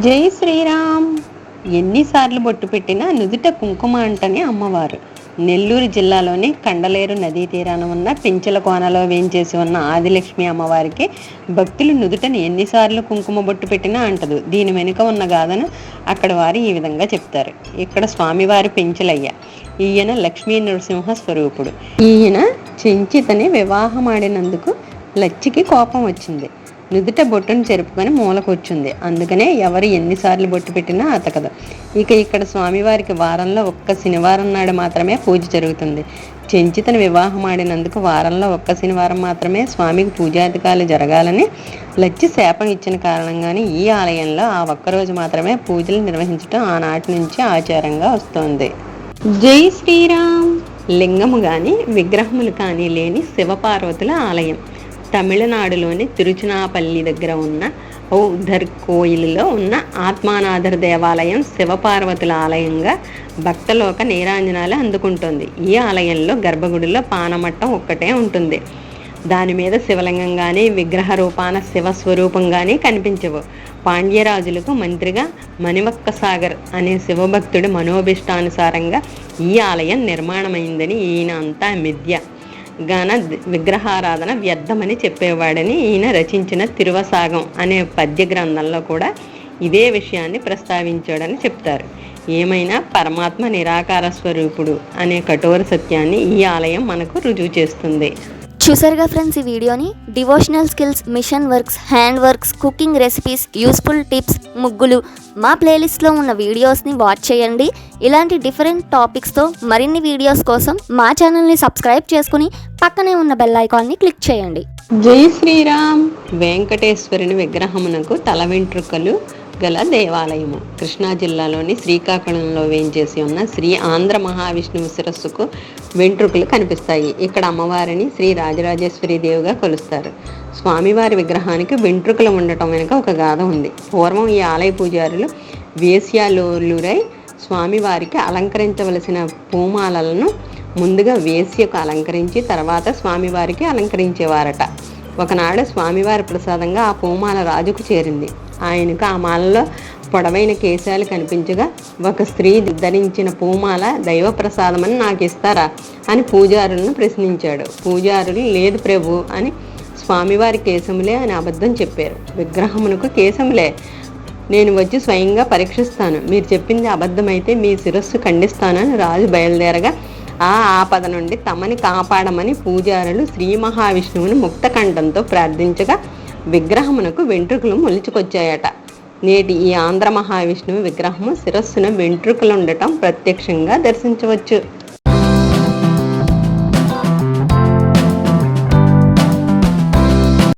జై శ్రీరామ్. ఎన్నిసార్లు బొట్టు పెట్టినా నుదుట కుంకుమ అంటనే అమ్మవారు. నెల్లూరు జిల్లాలోని కండలేరు నదీ తీరాన ఉన్న పెంచల కోనలో వేంచేసి ఉన్న ఆదిలక్ష్మి అమ్మవారికి భక్తులు నుదుటని ఎన్నిసార్లు కుంకుమ బొట్టు పెట్టినా అంటదు. దీని వెనుక ఉన్న గాథను అక్కడ వారు ఈ విధంగా చెప్తారు. ఇక్కడ స్వామివారి పెంచలయ్య. ఈయన లక్ష్మీ నరసింహ స్వరూపుడు. ఈయన చెంచితని వివాహమాడినందుకు లచ్చికి కోపం వచ్చింది. నుదుట బొట్టును చెరుపుకొని మూలకొచ్చింది. అందుకనే ఎవరు ఎన్నిసార్లు బొట్టు పెట్టినా అతకదు. ఇక ఇక్కడ స్వామివారికి వారంలో ఒక్క శనివారం నాడు మాత్రమే పూజ జరుగుతుంది. చెంచితను వివాహం ఆడినందుకు వారంలో ఒక్క శనివారం మాత్రమే స్వామికి పూజాధికారులు జరగాలని లచ్చి శాపం ఇచ్చిన కారణంగానే ఈ ఆలయంలో ఆ ఒక్కరోజు మాత్రమే పూజలు నిర్వహించడం ఆనాటి నుంచి ఆచారంగా వస్తోంది. జై శ్రీరామ్! లింగము కానీ విగ్రహములు కానీ లేని శివపార్వతుల ఆలయం. తమిళనాడులోని తిరుచునాపల్లి దగ్గర ఉన్న ఔధర్ కోయిలులో ఉన్న ఆత్మానాథర్ దేవాలయం శివపార్వతుల ఆలయంగా భక్తలోక నీరాంజనాలు అందుకుంటుంది. ఈ ఆలయంలో గర్భగుడిలో పానమట్టం ఒక్కటే ఉంటుంది. దాని మీద శివలింగం కానీ విగ్రహ రూపాన శివస్వరూపం కానీ కనిపించవు. పాండ్యరాజులకు మంత్రిగా మణివక్క సాగర్ అనే శివభక్తుడి మనోభిష్టానుసారంగా ఈ ఆలయం నిర్మాణమైందని ఈయన అంతా మిథ్య. గాన విగ్రహారాధన వ్యర్థమని చెప్పేవాడని ఈయన రచించిన తిరువసాగం అనే పద్య గ్రంథంలో కూడా ఇదే విషయాన్ని ప్రస్తావించాడని చెప్తారు. ఏమైనా పరమాత్మ నిరాకార స్వరూపుడు అనే కఠోర సత్యాన్ని ఈ ఆలయం మనకు రుజువు చేస్తుంది. చూసారుగా ఫ్రెండ్స్ ఈ వీడియోని? Devotional skills machine works hand works cooking recipes useful tips ముగ్గులు. మా ప్లేలిస్ట్లో ఉన్న వీడియోస్ని వాచ్ చేయండి. ఇలాంటి డిఫరెంట్ టాపిక్స్తో మరిన్ని వీడియోస్ కోసం మా ఛానల్ని సబ్స్క్రైబ్ చేసుకుని పక్కనే ఉన్న బెల్ ఐకాన్ని క్లిక్ చేయండి. జై శ్రీరామ్. వెంకటేశ్వరుని విగ్రహమునకు తల వెంట్రుకలు. గల దేవాలయము. కృష్ణా జిల్లాలోని శ్రీకాకుళంలో వేయించేసి ఉన్న శ్రీ ఆంధ్ర మహావిష్ణువు శిరస్సుకు వెంట్రుకలు కనిపిస్తాయి. ఇక్కడ అమ్మవారిని శ్రీ రాజరాజేశ్వరి దేవిగా కొలుస్తారు. స్వామివారి విగ్రహానికి వెంట్రుకలు ఉండటం వెనుక ఒక గాథ ఉంది. పూర్వం ఈ ఆలయ పూజారులు వేశ్యాలోలురై స్వామివారికి అలంకరించవలసిన పూమాలలను ముందుగా వేశ్యకు అలంకరించి తర్వాత స్వామివారికి అలంకరించేవారట. ఒకనాడు స్వామివారి ప్రసాదంగా ఆ పూమాల రాజుకు చేరింది. ఆయనకు ఆ మాలలో పొడవైన కేశాలు కనిపించగా ఒక స్త్రీ ధరించిన పూమాల దైవ ప్రసాదమని నాకు ఇస్తారా అని పూజారులను ప్రశ్నించాడు. పూజారులు లేదు ప్రభు అని స్వామివారి కేశములే అని అబద్ధం చెప్పారు. విగ్రహమునకు కేశములే. నేను వచ్చి స్వయంగా పరీక్షిస్తాను. మీరు చెప్పింది అబద్ధమైతే మీ శిరస్సు ఖండిస్తానని రాజు బయలుదేరగా ఆ ఆపద నుండి తమని కాపాడమని పూజారులు శ్రీ మహావిష్ణువుని ముక్తకంఠంతో ప్రార్థించగా విగ్రహమునకు వెంట్రుకలు మొలుచుకొచ్చాయట. నేటి ఈ ఆంధ్ర మహావిష్ణువు విగ్రహము శిరస్సున వెంట్రుకలు ఉండటం ప్రత్యక్షంగా దర్శించవచ్చు.